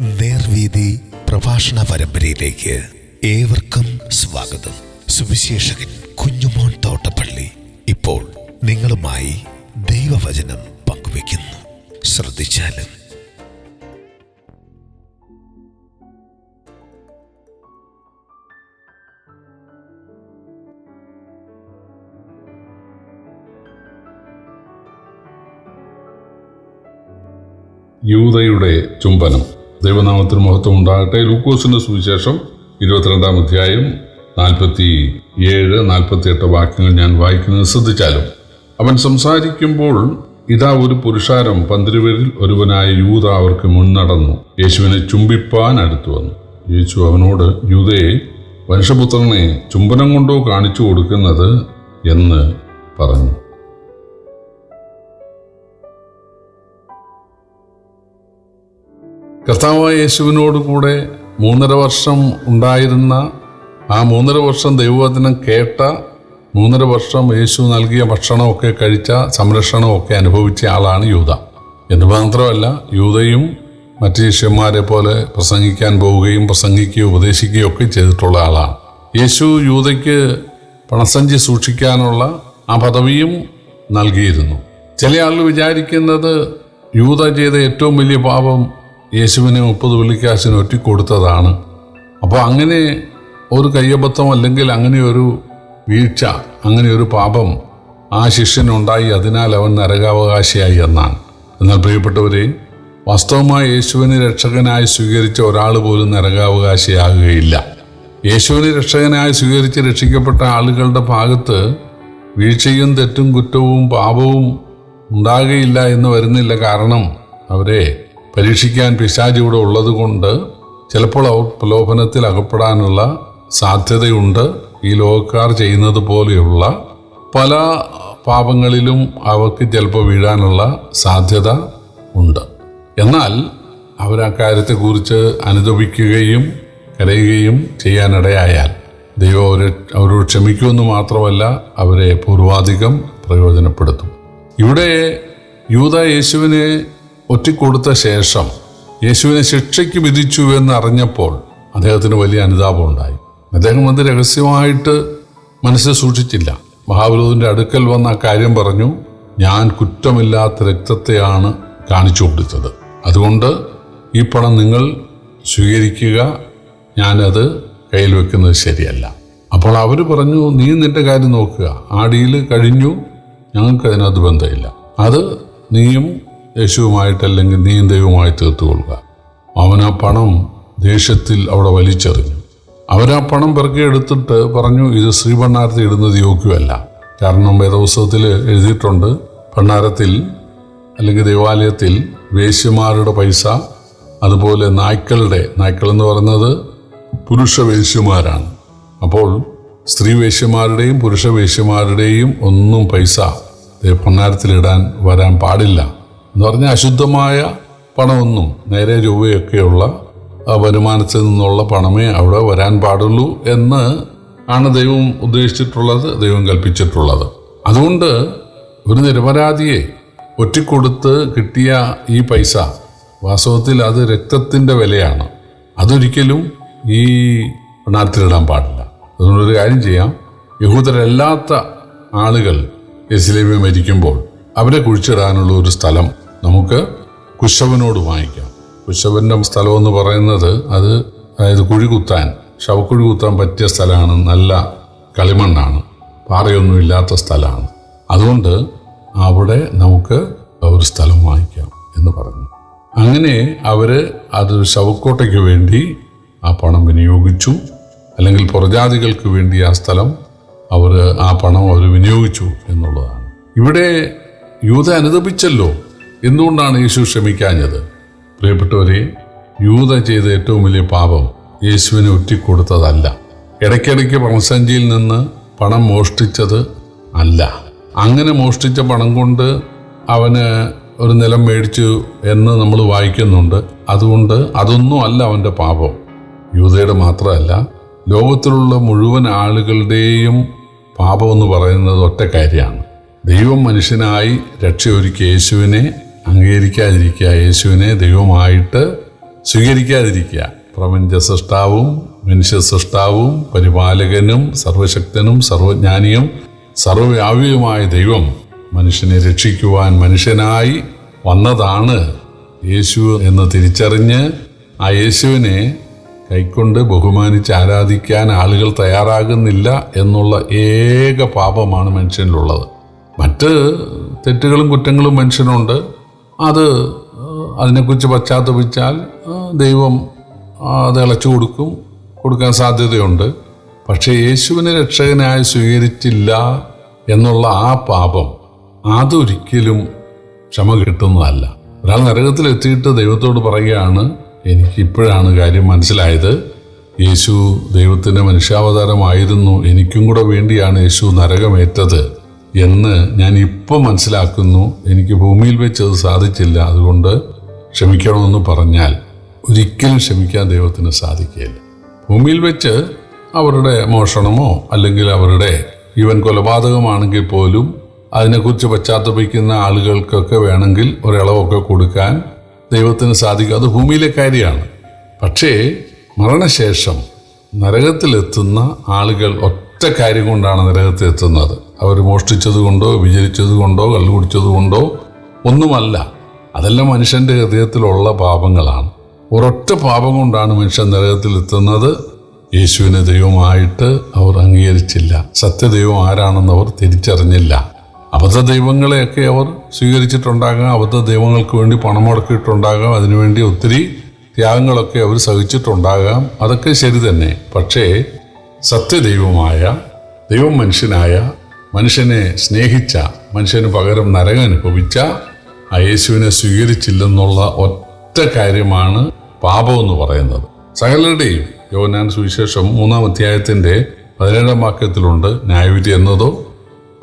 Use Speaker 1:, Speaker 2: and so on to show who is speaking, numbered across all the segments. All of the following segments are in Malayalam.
Speaker 1: നേർവീതി പ്രഭാഷണ പരമ്പരയിലേക്ക് ഏവർക്കും സ്വാഗതം. സുവിശേഷകൻ കുഞ്ഞുമോൻ തോട്ടപ്പള്ളി ഇപ്പോൾ നിങ്ങളുമായി ദൈവവചനം പങ്കുവയ്ക്കുന്നു. ശ്രദ്ധിച്ചാലും
Speaker 2: യൂതയുടെ ചുംബനം. ദൈവനാമത്തിന് മഹത്വം ഉണ്ടാകട്ടെ. ലൂക്കോസിന്റെ സുവിശേഷം ഇരുപത്തിരണ്ടാം അധ്യായം നാൽപ്പത്തി ഏഴ് നാൽപ്പത്തി എട്ട് വാക്യങ്ങൾ ഞാൻ വായിക്കുന്നത് ശ്രദ്ധിച്ചാലും. അവൻ സംസാരിക്കുമ്പോൾ ഇതാ ഒരു പുരുഷാരം പന്തിരുവരിൽ ഒരുവനായ യൂത അവർക്ക് മുൻനടന്നു. യേശുവിനെ ചുംബിപ്പാൻ അടുത്തു വന്നു. യേശു അവനോട് യൂതയെ മനുഷ്യപുത്രനെ ചുംബനം കൊണ്ടോ കാണിച്ചു കൊടുക്കുന്നത്? എന്ന് പറഞ്ഞു. കർത്താവായ യേശുവിനോട് കൂടെ മൂന്നര വർഷം ഉണ്ടായിരുന്ന ആ മൂന്നര വർഷം ദൈവവചനം കേട്ട മൂന്നര വർഷം യേശു നൽകിയ ഭക്ഷണമൊക്കെ കഴിച്ച സംരക്ഷണമൊക്കെ അനുഭവിച്ച ആളാണ് യൂത. എന്ന് മാത്രമല്ല യൂതയും മറ്റ് ശിഷ്യന്മാരെ പോലെ പ്രസംഗിക്കാൻ പോവുകയും പ്രസംഗിക്കുകയും ഉപദേശിക്കുകയും ഒക്കെ ചെയ്തിട്ടുള്ള ആളാണ്. യേശു യൂതയ്ക്ക് പണസഞ്ചി സൂക്ഷിക്കാനുള്ള ആ പദവിയും നൽകിയിരുന്നു. ചില ആളുകൾ വിചാരിക്കുന്നത് യൂത ചെയ്ത ഏറ്റവും വലിയ പാപം യേശുവിനെ മുപ്പത് വെള്ളിക്കാശിന് ഒറ്റിക്കൊടുത്തതാണ് അപ്പോൾ അങ്ങനെ ഒരു കയ്യബദ്ധം അല്ലെങ്കിൽ അങ്ങനെ ഒരു വീഴ്ച അങ്ങനെ ഒരു പാപം ആ ശിഷ്യനുണ്ടായി. അതിനാൽ അവൻ നരകാവകാശിയായി എന്നാണ്. എന്നാൽ പ്രിയപ്പെട്ടവരെ വാസ്തവമായി യേശുവിനെ രക്ഷകനായി സ്വീകരിച്ച ഒരാൾ പോലും നരകാവകാശിയാകുകയില്ല. യേശുവിനെ രക്ഷകനായി സ്വീകരിച്ച് രക്ഷിക്കപ്പെട്ട ആളുകളുടെ ഭാഗത്ത് വീഴ്ചയും തെറ്റും കുറ്റവും പാപവും ഉണ്ടാകുകയില്ല എന്ന് വരുന്നില്ല കാരണം അവരെ പരീക്ഷിക്കാൻ പിശാജ് ഇവിടെ ഉള്ളതുകൊണ്ട് ചിലപ്പോൾ അവർ പ്രലോഭനത്തിൽ അകപ്പെടാനുള്ള സാധ്യതയുണ്ട്. ഈ ലോകക്കാർ ചെയ്യുന്നത് പോലെയുള്ള പല പാപങ്ങളിലും അവർക്ക് ചിലപ്പോൾ വീഴാനുള്ള സാധ്യത ഉണ്ട്. എന്നാൽ അവർ ആ കാര്യത്തെക്കുറിച്ച് അനുദപിക്കുകയും കരയുകയും ചെയ്യാനിടയായാൽ ദൈവം അവരെ അവരോട് ക്ഷമിക്കുമെന്ന് മാത്രമല്ല അവരെ പൂർവാധികം പ്രയോജനപ്പെടുത്തും. ഇവിടെ യൂത യേശുവിനെ ഒറ്റിക്കൊടുത്ത ശേഷം യേശുവിനെ ശിക്ഷയ്ക്ക് വിധിച്ചു എന്നറിഞ്ഞപ്പോൾ അദ്ദേഹത്തിന് വലിയ അനുതാപം ഉണ്ടായി. അദ്ദേഹം അത് രഹസ്യമായിട്ട് മനസ്സിൽ സൂക്ഷിച്ചില്ല. മഹാപുരോഹിതന്റെ അടുക്കൽ വന്ന കാര്യം പറഞ്ഞു ഞാൻ കുറ്റമില്ലാത്ത രക്തത്തെയാണ് കാണിച്ചു കൊടുത്തത്. അതുകൊണ്ട് ഈ പണം നിങ്ങൾ സ്വീകരിക്കുക. ഞാനത് കയ്യിൽ വെക്കുന്നത് ശരിയല്ല. അപ്പോൾ അവർ പറഞ്ഞു നീ നിന്റെ കാര്യം നോക്കുക. ആ ഡീൽ കഴിഞ്ഞു. ഞങ്ങൾക്ക് അതിനകത്ത് ബന്ധമില്ല. അത് നീയും യേശുവുമായിട്ടല്ലെങ്കിൽ നീയും ദൈവമായി തീർത്തുകൊള്ളുക. അവൻ ആ പണം ദേഷ്യത്തിൽ അവിടെ വലിച്ചെറിഞ്ഞു. അവരാ പണം പെറുക്കി എടുത്തിട്ട് പറഞ്ഞു ഇത് ശ്രീ ഭണ്ണാരത്തിൽ ഇടുന്നത് യോഗ്യമല്ല. കാരണം വേദപുസ്തകത്തിൽ എഴുതിയിട്ടുണ്ട് ഭണ്ണാരത്തിൽ അല്ലെങ്കിൽ ദേവാലയത്തിൽ വേശ്യമാരുടെ പൈസ അതുപോലെ നായ്ക്കളുടെ നായ്ക്കൾ എന്ന് പറയുന്നത് പുരുഷ വേശ്യമാരാണ്. അപ്പോൾ സ്ത്രീ വേശ്യമാരുടെയും പുരുഷ വേശ്യമാരുടെയും ഒന്നും പൈസ ഭണ്ണാരത്തിലിടാൻ വരാൻ പാടില്ല. എന്ന് പറഞ്ഞാൽ അശുദ്ധമായ പണമൊന്നും നേരെ രൂപയൊക്കെയുള്ള വരുമാനത്തിൽ നിന്നുള്ള പണമേ അവിടെ വരാൻ പാടുള്ളൂ എന്ന് ആണ് ദൈവം ഉദ്ദേശിച്ചിട്ടുള്ളത് ദൈവം കൽപ്പിച്ചിട്ടുള്ളത്. അതുകൊണ്ട് ഒരു നിരപരാധിയെ ഒറ്റിക്കൊടുത്ത് കിട്ടിയ ഈ പൈസ വാസ്തവത്തിൽ അത് രക്തത്തിന്റെ വിലയാണ്. അതൊരിക്കലും ഈ പണത്തിലിടാൻ പാടില്ല. അതുകൊണ്ടൊരു കാര്യം ചെയ്യാം. യഹൂദരല്ലാത്ത ആളുകൾ എസ്ലേമ്യ മരിക്കുമ്പോൾ അവരെ കുഴിച്ചിടാനുള്ള ഒരു സ്ഥലം നമുക്ക് കുശവനോട് വാങ്ങിക്കാം. കുശവന്റെ സ്ഥലം എന്ന് പറയുന്നത് അത് അതായത് കുഴി കുത്താൻ ശവക്കുഴി കുത്താൻ പറ്റിയ സ്ഥലമാണ്. നല്ല കളിമണ്ണാണ്. പാറയൊന്നും ഇല്ലാത്ത സ്ഥലമാണ്. അതുകൊണ്ട് അവിടെ നമുക്ക് ഒരു സ്ഥലം വാങ്ങിക്കാം എന്ന് പറഞ്ഞു. അങ്ങനെ അവർ അത് ശവക്കോട്ടയ്ക്ക് വേണ്ടി ആ പണം വിനിയോഗിച്ചു. അല്ലെങ്കിൽ പുറജാതികൾക്ക് വേണ്ടി ആ സ്ഥലം അവർ ആ പണം അവർ വിനിയോഗിച്ചു എന്നുള്ളതാണ്. ഇവിടെ യൂത അനുദപിച്ചല്ലോ. എന്തുകൊണ്ടാണ് യേശു ക്ഷമിക്കാഞ്ഞത്? പ്രിയപ്പെട്ടവരെ യൂത ചെയ്ത ഏറ്റവും വലിയ പാപം യേശുവിനെ ഒറ്റിക്കൊടുത്തതല്ല. ഇടയ്ക്കിടയ്ക്ക് പണസഞ്ചിയിൽ നിന്ന് പണം മോഷ്ടിച്ചത് അല്ല. അങ്ങനെ മോഷ്ടിച്ച പണം കൊണ്ട് അവന് ഒരു നിലം മേടിച്ചു എന്ന് നമ്മൾ വായിക്കുന്നുണ്ട്. അതുകൊണ്ട് അതൊന്നും അല്ല അവന്റെ പാപം. യൂതയുടെ മാത്രമല്ല ലോകത്തിലുള്ള മുഴുവൻ ആളുകളുടെയും എന്ന് പറയുന്നത് ഒറ്റ കാര്യമാണ്. ദൈവം മനുഷ്യനായി രക്ഷയൊരുക്കിയ യേശുവിനെ അംഗീകരിക്കാതിരിക്കുക. യേശുവിനെ ദൈവമായിട്ട് സ്വീകരിക്കാതിരിക്കുക. പ്രപഞ്ച സൃഷ്ടാവും മനുഷ്യ സൃഷ്ടാവും പരിപാലകനും സർവശക്തനും സർവജ്ഞാനിയും സർവവ്യാപിയുമായ ദൈവം മനുഷ്യനെ രക്ഷിക്കുവാൻ മനുഷ്യനായി വന്നതാണ് യേശു എന്ന് തിരിച്ചറിഞ്ഞ് ആ യേശുവിനെ കൈക്കൊണ്ട് ബഹുമാനിച്ച് ആരാധിക്കാൻ ആളുകൾ തയ്യാറാകുന്നില്ല എന്നുള്ള ഏക പാപമാണ് മനുഷ്യനിലുള്ളത്. മറ്റ് തെറ്റുകളും കുറ്റങ്ങളും മനുഷ്യനുണ്ട്. അത് അതിനെക്കുറിച്ച് പശ്ചാത്തപിച്ചാൽ ദൈവം അത് ഇളച്ചു കൊടുക്കും കൊടുക്കാൻ സാധ്യതയുണ്ട്. പക്ഷേ യേശുവിനെ രക്ഷകനായി സ്വീകരിച്ചില്ല എന്നുള്ള ആ പാപം അതൊരിക്കലും ക്ഷമ കിട്ടുന്നതല്ല. ഒരാൾ നരകത്തിലെത്തിയിട്ട് ദൈവത്തോട് പറയുകയാണ് എനിക്ക് ഇപ്പോഴാണ് കാര്യം മനസ്സിലായത്. യേശു ദൈവത്തിന്റെ മനുഷ്യാവതാരമായിരുന്നു. എനിക്കും കൂടെ വേണ്ടിയാണ് യേശു നരകമേറ്റത്. എന്ന് ഞാൻ ഇപ്പോൾ മനസ്സിലാക്കുന്നു. എനിക്ക് ഭൂമിയിൽ വെച്ച് അത് സാധിച്ചില്ല. അതുകൊണ്ട് ക്ഷമിക്കണമെന്ന് പറഞ്ഞാൽ ഒരിക്കലും ക്ഷമിക്കാൻ ദൈവത്തിന് സാധിക്കില്ല ഭൂമിയിൽ വെച്ച് അവരുടെ മോഷണമോ അല്ലെങ്കിൽ അവരുടെ ഇവൻ കൊലപാതകമാണെങ്കിൽ പോലും അതിനെക്കുറിച്ച് പശ്ചാത്തപിക്കുന്ന ആളുകൾക്കൊക്കെ വേണമെങ്കിൽ ഒരിളവൊക്കെ കൊടുക്കാൻ ദൈവത്തിന് സാധിക്കും. അത് ഭൂമിയിലെ കാര്യമാണ്. പക്ഷേ മരണശേഷം നരകത്തിലെത്തുന്ന ആളുകൾ ഒറ്റ കാര്യം കൊണ്ടാണ് നരകത്തിലെത്തുന്നത്. അവർ മോഷ്ടിച്ചത് കൊണ്ടോ വിചരിച്ചത് കൊണ്ടോ കല്ല് കുടിച്ചത് കൊണ്ടോ ഒന്നുമല്ല. അതെല്ലാം മനുഷ്യന്റെ ഹൃദയത്തിലുള്ള പാപങ്ങളാണ്. ഒരൊറ്റ പാപം കൊണ്ടാണ് മനുഷ്യൻ നരകത്തിൽ എത്തുന്നത് യേശുവിനെ ദൈവമായിട്ട് അവർ അംഗീകരിച്ചില്ല. സത്യദൈവം ആരാണെന്ന് അവർ തിരിച്ചറിഞ്ഞില്ല. അബദ്ധ ദൈവങ്ങളെയൊക്കെ അവർ സ്വീകരിച്ചിട്ടുണ്ടാകാം. അബദ്ധ ദൈവങ്ങൾക്ക് വേണ്ടി പണം മുടക്കിയിട്ടുണ്ടാകാം. അതിനുവേണ്ടി ഒത്തിരി ത്യാഗങ്ങളൊക്കെ അവർ സഹിച്ചിട്ടുണ്ടാകാം. അതൊക്കെ ശരി തന്നെ. പക്ഷേ സത്യദൈവമായ ദൈവം മനുഷ്യനായ മനുഷ്യനെ സ്നേഹിച്ച മനുഷ്യന് പകരം നരകം അനുഭവിച്ച ആ യേശുവിനെ സ്വീകരിച്ചില്ലെന്നുള്ള ഒറ്റ കാര്യമാണ് പാപം എന്ന് പറയുന്നത്. സകലരുടെയും യോനാൻ സുവിശേഷം മൂന്നാം അധ്യായത്തിന്റെ പതിനേഴാം വാക്യത്തിലുണ്ട് ന്യായവിധി എന്നതോ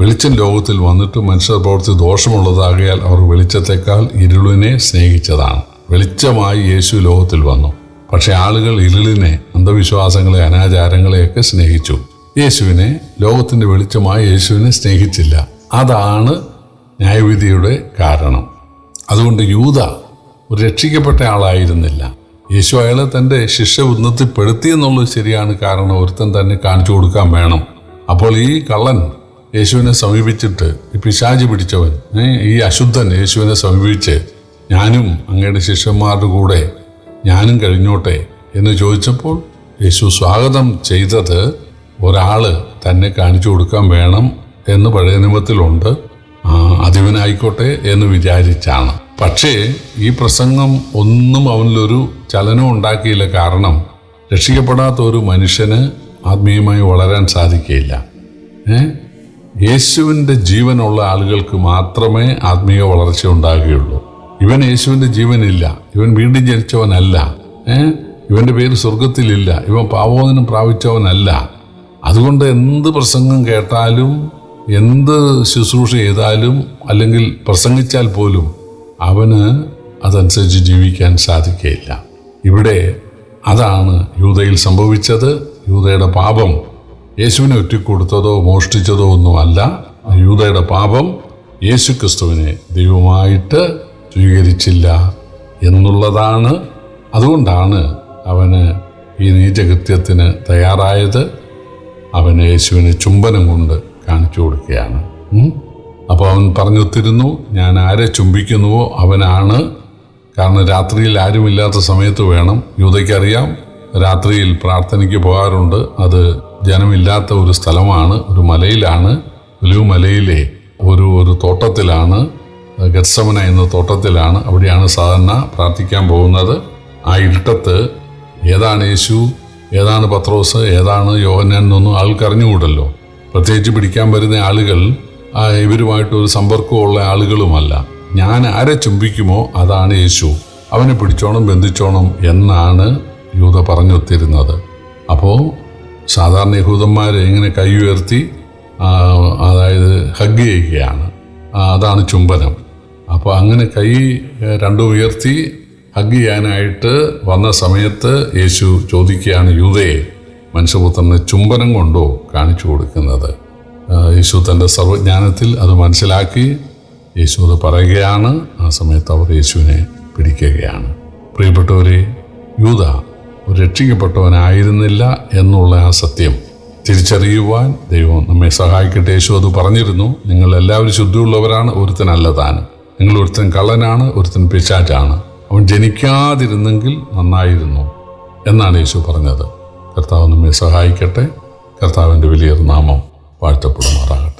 Speaker 2: വെളിച്ചം ലോകത്തിൽ വന്നിട്ട് മനുഷ്യർ പ്രവർത്തി ദോഷമുള്ളതാകിയാൽ അവർ വെളിച്ചത്തെക്കാൾ ഇരുളിനെ സ്നേഹിച്ചതാണ്. വെളിച്ചമായി യേശു ലോകത്തിൽ വന്നു. പക്ഷെ ആളുകൾ ഇരുളിനെ അന്ധവിശ്വാസങ്ങളെ അനാചാരങ്ങളെയൊക്കെ സ്നേഹിച്ചു. യേശുവിനെ ലോകത്തിന്റെ വെളിച്ചമായ യേശുവിനെ സ്നേഹിച്ചില്ല. അതാണ് ന്യായവിധിയുടെ കാരണം. അതുകൊണ്ട് യൂത ഒരു രക്ഷിക്കപ്പെട്ട ആളായിരുന്നില്ല. യേശു അയാളെ തന്റെ ശിക്ഷ ഉന്നത്തിപ്പെടുത്തി എന്നുള്ളത് ശരിയാണ്. കാരണം ഒരുത്തൻ തന്നെ കാണിച്ചു കൊടുക്കാൻ വേണം. അപ്പോൾ ഈ കള്ളൻ യേശുവിനെ സമീപിച്ചിട്ട് ഈ പിശാചി പിടിച്ചവൻ ഈ അശുദ്ധൻ യേശുവിനെ സമീപിച്ച് ഞാനും അങ്ങയുടെ ശിഷ്യന്മാരുടെ കൂടെ ഞാനും കഴിഞ്ഞോട്ടെ എന്ന് ചോദിച്ചപ്പോൾ യേശു സ്വാഗതം ചെയ്തത് ഒരാൾ തന്നെ കാണിച്ചു കൊടുക്കാൻ വേണം എന്ന് പഴയ നിയമത്തിലുണ്ട്. അതിവനായിക്കോട്ടെ എന്ന് വിചാരിച്ചാണ്. പക്ഷേ ഈ പ്രസംഗം ഒന്നും അവനിലൊരു ചലനം ഉണ്ടാക്കിയില്ല. കാരണം രക്ഷിക്കപ്പെടാത്ത ഒരു മനുഷ്യന് ആത്മീയമായി വളരാൻ സാധിക്കുകയില്ല. യേശുവിന്റെ ജീവനുള്ള ആളുകൾക്ക് മാത്രമേ ആത്മീയ വളർച്ച ഉണ്ടാകുകയുള്ളൂ. ഇവൻ യേശുവിന്റെ ജീവനില്ല. ഇവൻ വീണ്ടും ജനിച്ചവനല്ല. ഇവന്റെ പേര് സ്വർഗത്തിലില്ല ഇവൻ പാവോദനം പ്രാപിച്ചവനല്ല. അതുകൊണ്ട് എന്ത് പ്രസംഗം കേട്ടാലും എന്ത് ശുശ്രൂഷ ചെയ്താലും അല്ലെങ്കിൽ പ്രസംഗിച്ചാൽ പോലും അവന് അതനുസരിച്ച് ജീവിക്കാൻ സാധിക്കുകയില്ല ഇവിടെ അതാണ് യൂതയിൽ സംഭവിച്ചത്. യൂതയുടെ പാപം യേശുവിനെ ഒറ്റിക്കൊടുത്തതോ മോഷ്ടിച്ചതോ ഒന്നുമല്ല. യൂതയുടെ പാപം യേശു ക്രിസ്തുവിനെ ദൈവമായിട്ട് സ്വീകരിച്ചില്ല എന്നുള്ളതാണ്. അതുകൊണ്ടാണ് അവന് ഈ നീചകൃത്യത്തിന് തയ്യാറായത്. അവൻ യേശുവിന് ചുംബനം കൊണ്ട് കാണിച്ചു കൊടുക്കുകയാണ്. അപ്പോൾ അവൻ പറഞ്ഞൊത്തിരുന്നു ഞാൻ ആരെ ചുംബിക്കുന്നുവോ അവനാണ്. കാരണം രാത്രിയിൽ ആരുമില്ലാത്ത സമയത്ത് വേണം. യൂതയ്ക്കറിയാം രാത്രിയിൽ പ്രാർത്ഥനയ്ക്ക് പോകാറുണ്ട്. അത് ജനമില്ലാത്ത ഒരു സ്ഥലമാണ് ഒരു മലയിലാണ്. ഒലിവ് മലയിലെ ഒരു ഒരു തോട്ടത്തിലാണ്. ഗത്സമന എന്ന തോട്ടത്തിലാണ്. അവിടെയാണ് സാധാരണ പ്രാർത്ഥിക്കാൻ പോകുന്നത്. ആ ഇരുട്ടത്ത് ഏതാണ് യേശു ഏതാണ് പത്രോസ് ഏതാണ് യോഹന്നാൻ എന്നൊന്നും ആൾക്ക് അറിഞ്ഞുകൂടല്ലോ പ്രത്യേകിച്ച് പിടിക്കാൻ വരുന്ന ആളുകൾ ഇവരുമായിട്ട് ഒരു സമ്പർക്കമുള്ള ആളുകളുമല്ല. ഞാൻ ആരെ ചുംബിക്കുമോ അതാണ് യേശു. അവനെ പിടിച്ചോണം ബന്ധിച്ചോണം എന്നാണ് യൂത പറഞ്ഞൊത്തിരുന്നത്. അപ്പോൾ സാധാരണ യഹൂദന്മാർ ഇങ്ങനെ കൈ ഉയർത്തി അതായത് ഹഗ് ചെയ്യുകയാണ്. അതാണ് ചുംബനം. അപ്പോൾ അങ്ങനെ കൈ രണ്ടും ഉയർത്തി ഹഗ് ചെയ്യാനായിട്ട് വന്ന സമയത്ത് യേശു ചോദിക്കുകയാണ് യൂതയെ മനുഷ്യപുത്രന് ചുംബനം കൊണ്ടോ കാണിച്ചു കൊടുക്കുന്നത്? യേശു തന്റെ സർവജ്ഞാനത്തിൽ അത് മനസ്സിലാക്കി. യേശു അത് പറയുകയാണ്. ആ സമയത്ത് അവർ യേശുവിനെ പിടിക്കുകയാണ്. പ്രിയപ്പെട്ടവരെ യൂത ഒരു രക്ഷിക്കപ്പെട്ടവനായിരുന്നില്ല എന്നുള്ള ആ സത്യം തിരിച്ചറിയുവാൻ ദൈവം നമ്മെ സഹായിക്കട്ടെ. യേശു അത് പറഞ്ഞിരുന്നു നിങ്ങൾ എല്ലാവരും ശുദ്ധിയുള്ളവരാണ് ഒരുത്തനല്ല താനും. നിങ്ങൾ ഒരുത്തൻ കള്ളനാണ് ഒരുത്തൻ പിശാചാണ്. അവൻ ജനിക്കാതിരുന്നെങ്കിൽ നന്നായിരുന്നു എന്നാണ് യേശു പറഞ്ഞത്. കർത്താവ് നമ്മെ സഹായിക്കട്ടെ. കർത്താവിന്റെ വലിയൊരു നാമം വാഴ്ത്തപ്പെടുമാറാകട്ടെ.